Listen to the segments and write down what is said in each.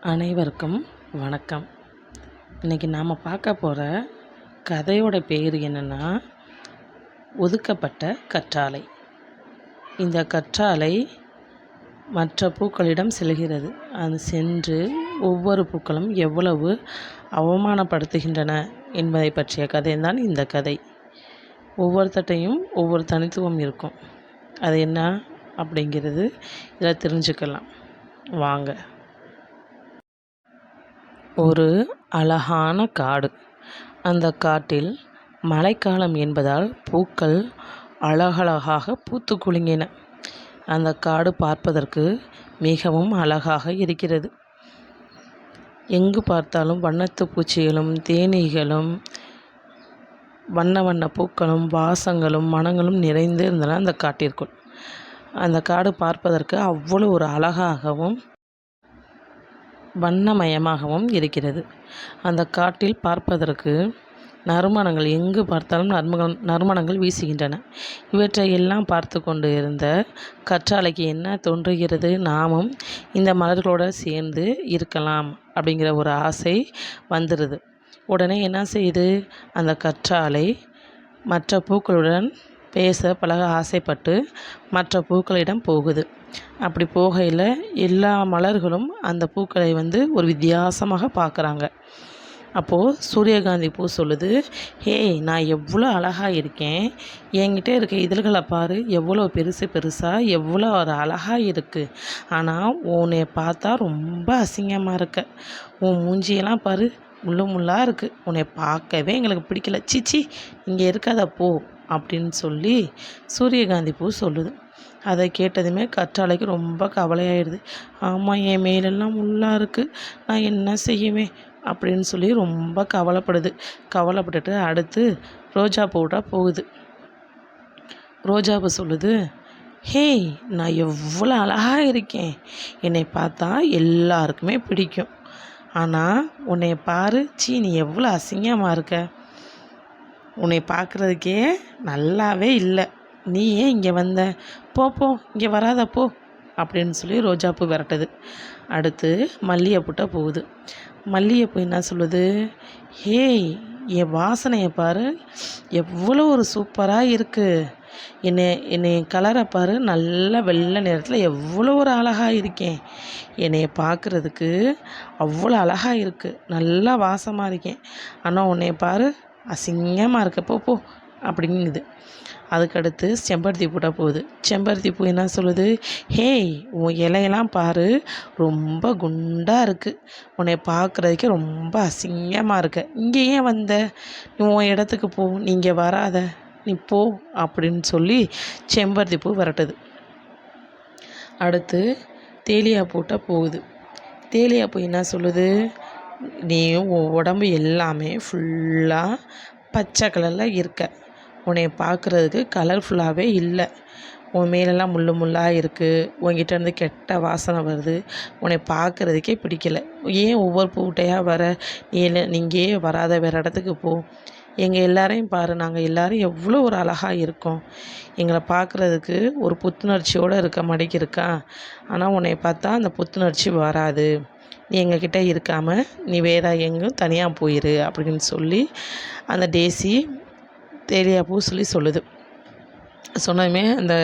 அனைவருக்கும் வணக்கம். இன்றைக்கி நாம் பார்க்க போகிற கதையோட பேர் என்னென்னா ஒதுக்கப்பட்ட கற்றாழை. இந்த கற்றாழை மற்ற பூக்களிடம் செல்கிறது. அது சென்று ஒவ்வொரு பூக்களும் எவ்வளவு அவமானப்படுத்துகின்றன என்பதை பற்றிய கதைதான் இந்த கதை. ஒவ்வொருத்தட்டையும் ஒவ்வொரு தனித்துவம் இருக்கும். அது என்ன அப்படிங்கிறது இதில் தெரிஞ்சுக்கலாம். வாங்க. ஒரு அழகான காடு. அந்த காட்டில் மழைக்காலம் என்பதால் பூக்கள் அழகழகாக பூத்து குலுங்கின. அந்த காடு பார்ப்பதற்கு மிகவும் அழகாக இருக்கிறது. எங்கு பார்த்தாலும் வண்ணத்து பூச்சிகளும் தேனீகளும் வண்ண வண்ண பூக்களும் வாசங்களும் மனங்களும் நிறைந்து இருந்தன அந்த காட்டிற்குள். அந்த காடு பார்ப்பதற்கு அவ்வளோ ஒரு அழகாகவும் வண்ணமயமாகவும் இருக்கிறது. அந்த காட்டில் பார்ப்பதற்கு நறுமணங்கள் எங்கு பார்த்தாலும் நறுமணம் நறுமணங்கள் வீசுகின்றன. இவற்றை எல்லாம் பார்த்து கொண்டு இருந்த கற்றாழைக்கு என்ன தோன்றுகிறது? நாமும் இந்த மலர்களோடு சேர்ந்து இருக்கலாம் அப்படிங்கிற ஒரு ஆசை வந்துடுது உடனே என்ன செய்யுது அந்த கற்றாழை மற்ற பூக்களுடன் பேச பழக ஆசைப்பட்டு மற்ற பூக்களிடம் போகுது. அப்படி போகையில் எல்லா மலர்களும் அந்த பூக்களை வந்து ஒரு வித்தியாசமாக பார்க்குறாங்க. அப்போது சூரியகாந்தி பூ சொல்லுது ஹேய் நான் எவ்வளோ அழகாக இருக்கேன். என்கிட்ட இருக்க இதழ்களை பாரு எவ்வளோ பெருசு பெருசாக எவ்வளோ ஒரு அழகாக இருக்குது ஆனால் உன்னை பார்த்தா ரொம்ப அசிங்கமாக இருக்க. உன் மூஞ்சியெல்லாம் பாரு முள்ளு முள்ளாக இருக்குது உன்னை பார்க்கவே எங்களுக்கு பிடிக்கல. சிச்சி இங்கே இருக்காத போ. அப்படின்னு சொல்லி சூரியகாந்தி பூ சொல்லுது. அதை கேட்டதுமே கற்றாழைக்கு ரொம்ப கவலையாயிடுது. ஆமாம் என் மேலெல்லாம் முள்ளாக இருக்குது நான் என்ன செய்வேன்? அப்படின்னு சொல்லி ரொம்ப கவலைப்படுது. கவலைப்பட்டுட்டு அடுத்து ரோஜா பூட்டா போகுது. ரோஜாவை சொல்லுது ஹேய் நான் எவ்வளோ அழகாக இருக்கேன். என்னை பார்த்தா எல்லாருக்குமே பிடிக்கும். ஆனால் உன்னை பாரு. சீ நீ எவ்வளோ அசிங்கமாக இருக்க. உன்னை பார்க்குறதுக்கே நல்லாவே இல்லை. நீ ஏன் இங்கே வந்த? போ போ இங்கே வராத போ அப்படின்னு சொல்லி ரோஜாப்பூ விரட்டுது. அடுத்து மல்லிகைப்பூட்ட போகுது. மல்லிகைப்பூ என்ன சொல்லுது? ஹேய் என் வாசனையை பாரு. எவ்வளோ ஒரு சூப்பராக இருக்குது என்னை என்னை கலரை பாரு. நல்ல வெள்ளை நேரத்தில் எவ்வளோ ஒரு அழகாக இருக்கேன். என்னை பார்க்குறதுக்கு அவ்வளோ அழகாக இருக்குது நல்லா வாசமாக இருக்கேன். ஆனால் உன்னை பாரு அசிங்கமாக இருக்கப்போ போ போ அப்படிங்குது. அதுக்கடுத்து செம்பருத்தி பூட்டா போகுது. செம்பருத்தி பூ என்ன சொல்லுது? ஹேய் உன் இலையெல்லாம் பாரு ரொம்ப குண்டாக இருக்குது உன்னை பார்க்குறதுக்கே ரொம்ப அசிங்கமாக இருக்க. இங்கே ஏன் வந்த? நீ உன் இடத்துக்கு போ நீங்கள் வராத. நீ போ அப்படின்னு சொல்லி செம்பருத்தி பூ விரட்டுது. அடுத்து தேலியா பூட்டா போகுது. தேலியா பூ என்ன சொல்லுது? நீ உன் உடம்பு எல்லாமே ஃபுல்லாக பச்சை கலரில் இருக்க. உன்னை பார்க்குறதுக்கு கலர்ஃபுல்லாகவே இல்லை. உன் மேலெல்லாம் முள்ளு முள்ளாக இருக்குது உன்கிட்ட இருந்து கெட்ட வாசனை வருது. உன்னை பார்க்குறதுக்கே பிடிக்கல. ஏன் ஒவ்வொரு பூட்டையாக வர? நீ நீங்கே வராத. வேறு இடத்துக்கு போ. எங்கள் எல்லாரையும் பாரு. நாங்கள் எல்லோரும் எவ்வளோ ஒரு அழகாக இருக்கோம். எங்களை பார்க்குறதுக்கு ஒரு புத்துணர்ச்சியோடு இருக்க மாட்டேங்க இருக்கா? ஆனால் உன்னை பார்த்தா அந்த புத்துணர்ச்சி வராது. நீ எங்கக்கிட்ட இருக்காமல் நீ வேறு எங்கேயும் தனியாக போயிரு அப்படின்னு சொல்லி அந்த டேசி தேலியா பூ சொல்லி சொல்லுது. சொன்னதுமே அந்த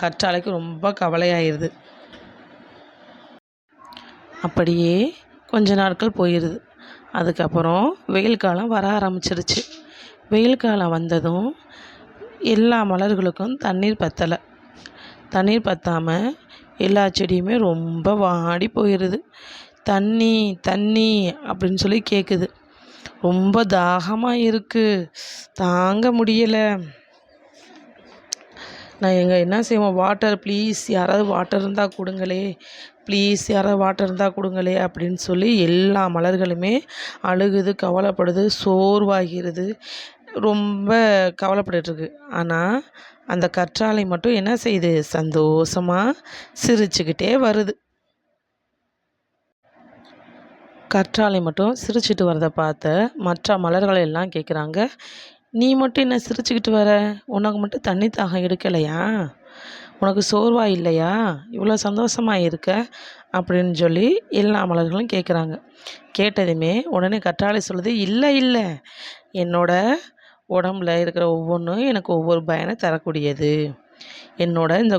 கற்றாழைக்கு ரொம்ப கவலையாயிருது. அப்படியே கொஞ்ச நாட்கள் போயிடுது அதுக்கப்புறம் வெயில் காலம் வர ஆரம்பிச்சிருச்சு. வெயில் காலம் வந்ததும் எல்லா மலர்களுக்கும் தண்ணீர் பற்றலை தண்ணீர் பற்றாமல் எல்லா செடியுமே ரொம்ப வாடி போயிடுது தண்ணி தண்ணி அப்படின்னு சொல்லி கேட்குது ரொம்ப தாகமாக இருக்குது தாங்க முடியலை. நான் எங்கள் என்ன செய்வோம்? வாட்டர் ப்ளீஸ் யாராவது வாட்டர் இருந்தால் கொடுங்களே. ப்ளீஸ் யாராவது வாட்டர் இருந்தால் கொடுங்களே அப்படின்னு சொல்லி எல்லா மலர்களுமே அழுகுது கவலைப்படுது சோர்வாகிறது. ரொம்ப கவலைப்பட்டுருக்கு ஆனால் அந்த கற்றாழை மட்டும் என்ன செய்யுது? சந்தோஷமாக சிரிச்சுக்கிட்டே வருது. கற்றாழை மட்டும் சிரிச்சிட்டு வரதை பார்த்த மற்ற மலர்களை எல்லாம் கேட்குறாங்க நீ மட்டும் என்ன சிரிச்சுக்கிட்டு வர? உனக்கு மட்டும் தண்ணி தாகம் எடுக்கலையா? உனக்கு சோர்வா இல்லையா? இவ்வளோ சந்தோஷமாக இருக்க? அப்படின்னு சொல்லி எல்லா மலர்களும் கேட்குறாங்க கேட்டதுமே உடனே கற்றாழை சொல்லுது இல்லை இல்லை. என்னோட உடம்புல இருக்கிற ஒவ்வொன்றும் எனக்கு ஒவ்வொரு பயனை தரக்கூடியது. என்னோட இந்த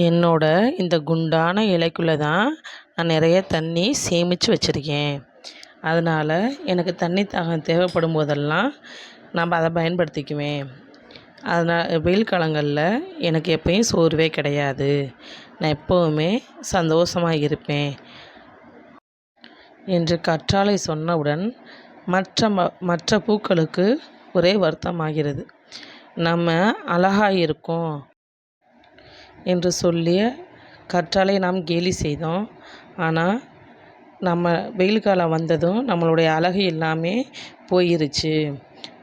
என்னோட இந்த குண்டான இலைக்குள்ளே தான் நான் நிறைய தண்ணி சேமித்து வச்சுருக்கேன். அதனால் எனக்கு தண்ணி தாகம் தேவைப்படும் போதெல்லாம் நம்ம அதை பயன்படுத்திக்குவேன். அதனால் வெயில் காலங்களில் எனக்கு எப்பயும் சோர்வே கிடையாது. நான் எப்போவுமே சந்தோஷமாக இருப்பேன். என்று கற்றாழை சொன்னவுடன் மற்ற ம மற்ற பூக்களுக்கு ஒரே வருத்தமாகிறது. நம்ம அழகாக இருக்கோம். என்று சொல்லிய கற்றாழை நாம் கேலி செய்தோம். ஆனால் நம்ம வெயில் காலம் வந்ததும் நம்மளுடைய அழகு எல்லாமே போயிருச்சு.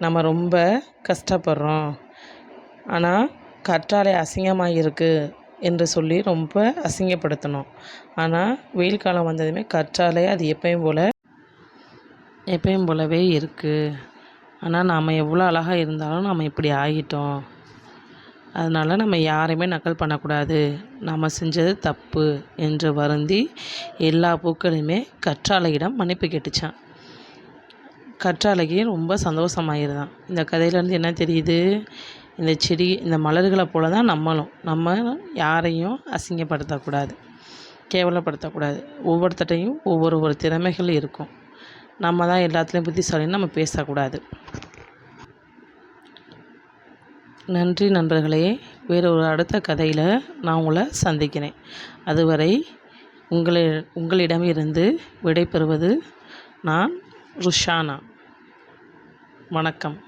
நம்ம ரொம்ப கஷ்டப்படுறோம். ஆனால் கற்றாழை அசிங்கமாக இருக்குது என்று சொல்லி ரொம்ப அசிங்கப்படுத்தினோம் ஆனால் வெயில் காலம் வந்ததுமே கற்றாழை அது எப்பயும் போல் எப்பயும் போலவே இருக்குது ஆனால் நாம் எவ்வளோ அழகாக இருந்தாலும் நம்ம இப்படி ஆகிட்டோம். அதனால் நம்ம யாரையுமே நக்கல் பண்ணக்கூடாது. நம்ம செஞ்சது தப்பு என்று வருந்தி எல்லா பூக்களையுமே கற்றாழையிடம் மன்னிப்பு கேட்டுச்சான். கற்றாழைக்கு ரொம்ப சந்தோஷமாயிருதான் இந்த கதையிலேருந்து என்ன தெரியுது? இந்த செடி இந்த மலர்களை போல தான் நம்மளும். நம்ம யாரையும் அசிங்கப்படுத்தக்கூடாது. கேவலப்படுத்தக்கூடாது. ஒவ்வொருத்தட்டையும் ஒவ்வொரு ஒரு திறமைகள் இருக்கும். நம்ம தான் எல்லாத்துலேயும் புத்திசாலின்னு நம்ம பேசக்கூடாது. நன்றி நண்பர்களே. வேறு ஒரு அடுத்த கதையில் நான் உங்களை சந்திக்கிறேன். அதுவரை உங்களை உங்களிடமிருந்து விடைபெறுவது நான் ருஷானா. வணக்கம்.